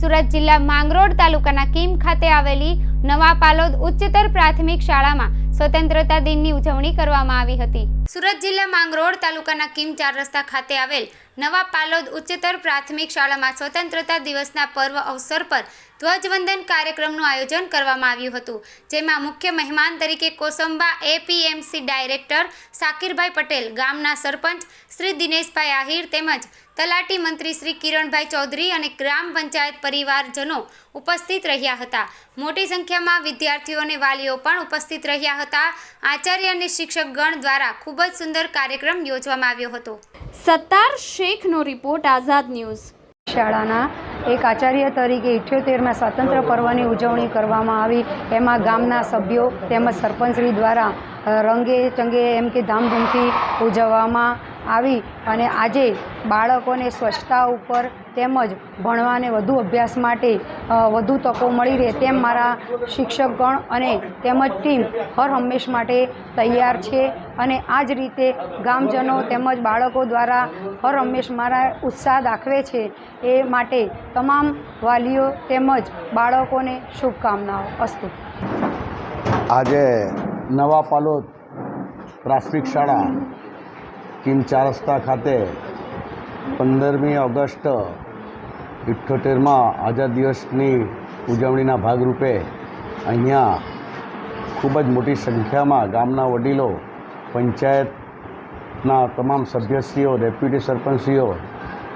સુરત જિલ્લા માંગરોળ તાલુકાના કીમ ખાતે આવેલી નવા પાલોદ ઉચ્ચતર પ્રાથમિક શાળામાં સ્વતંત્રતા દિનની ઉજવણી કરવામાં આવી હતી. સુરત જિલ્લા માંગરોળ તાલુકાના કિમ ચાર રસ્તા ખાતે આવેલ નવા પાલોદ ઉચ્ચતર પ્રાથમિક શાળામાં સ્વતંત્રતા દિવસના પર્વ અવસર પર ધ્વજવંદન કાર્યક્રમનું આયોજન કરવામાં આવ્યું હતું, જેમાં મુખ્ય મહેમાન તરીકે કોસંબા એપીએમસી ડાયરેક્ટર સાકીરભાઈ પટેલ, ગામના સરપંચ શ્રી દિનેશભાઈ આહિર તેમજ તલાટી મંત્રી શ્રી કિરણભાઈ ચૌધરી અને ગ્રામ પંચાયત પરિવારજનો ઉપસ્થિત રહ્યા હતા. મોટી સંખ્યામાં વિદ્યાર્થીઓ અને વાલીઓ પણ ઉપસ્થિત રહ્યા હતા. આચાર્ય અને શિક્ષકગણ દ્વારા ખૂબ જ સુંદર કાર્યક્રમ યોજવામાં આવ્યો હતો. સત્તાર શેખનો રિપોર્ટ આઝાદ ન્યૂઝ. શાળાના એક આચાર્ય તરીકે ઇઠ્યોતેરમાં સ્વાતંત્ર્ય પર્વની ઉજવણી કરવામાં આવી. એમાં ગામના સભ્યો તેમજ સરપંચશ્રી દ્વારા રંગે ચંગે એમ કે ધામધૂમથી ઉજવવામાં આવી અને આજે બાળકોને સ્વચ્છતા ઉપર તેમજ ભણવાને વધુ અભ્યાસ માટે વધુ તકો મળી રહે તેમ મારા શિક્ષકગણ અને તેમજ ટીમ હર હંમેશ માટે તૈયાર છે. અને આ જ રીતે ગામજનો તેમજ બાળકો દ્વારા હર હંમેશ મારા ઉત્સાહ દાખવે છે એ માટે તમામ વાલીઓ તેમજ બાળકોને શુભકામનાઓ. અસ્તુ. આજે નવા પાલોદ પ્રાથમિક શાળા કિમ ચાર રસ્તા ખાતે પંદરમી ઓગસ્ટ ઇઠ્ઠોતેરમાં આઝાદ દિવસની ઉજવણીના ભાગરૂપે અહીંયા ખૂબ જ મોટી સંખ્યામાં ગામના વડીલો, પંચાયતના તમામ સભ્યશ્રીઓ, ડેપ્યુટી સરપંચશ્રીઓ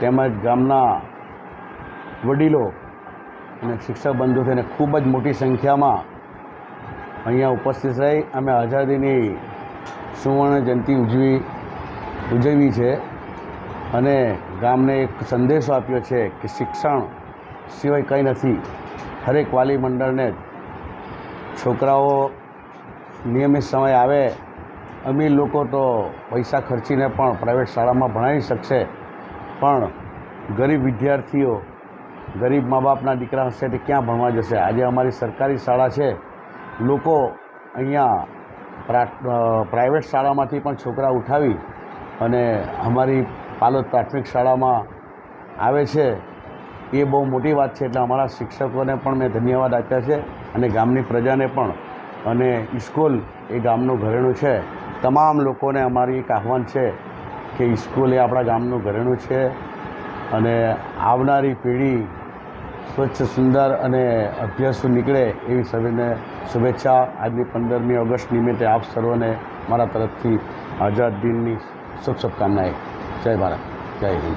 તેમજ ગામના વડીલો અને શિક્ષક બંધુ થઈને ખૂબ જ મોટી સંખ્યામાં અહીંયા ઉપસ્થિત રહી. અમે આઝાદીની સુવર્ણ જયંતિ ઉજવી ઉજવી છે અને ગામને એક સંદેશો આપ્યો છે કે શિક્ષણ સિવાય કંઈ નથી. હરેક વાલી મંડળને છોકરાઓ નિયમિત સમય આવે, અમીર લોકો તો પૈસા ખર્ચીને પણ પ્રાઇવેટ શાળામાં ભણાવી શકશે. પણ ગરીબ વિદ્યાર્થીઓ, ગરીબ મા બાપના દીકરા હશે તે ક્યાં ભણવા જશે? આજે અમારી સરકારી શાળા છે. લોકો અહીંયા પ્રા- પ્રાઇવેટ શાળામાંથી પણ છોકરા ઉઠાવી અને અમારી પાલોદ પ્રાથમિક શાળામાં આવે છે, એ બહુ મોટી વાત છે, એટલે અમારા શિક્ષકોને પણ મેં ધન્યવાદ આપ્યા છે અને ગામની પ્રજાને પણ. અને ઇસ્કૂલ એ ગામનું ઘરેણું છે. તમામ લોકોને અમારી એક આહવાન છે કે ઇસ્કૂલ એ આપણા ગામનું ઘરેણું છે અને આવનારી પેઢી સ્વચ્છ, સુંદર અને અભ્યાસુ નીકળે એવી સભીને શુભેચ્છા. આજની પંદરમી ઓગસ્ટ નિમિત્તે આપ સર્વને મારા તરફથી આઝાદ દિનની શુભ શુભકામનાએ જય ભારત. જય હિન્દ.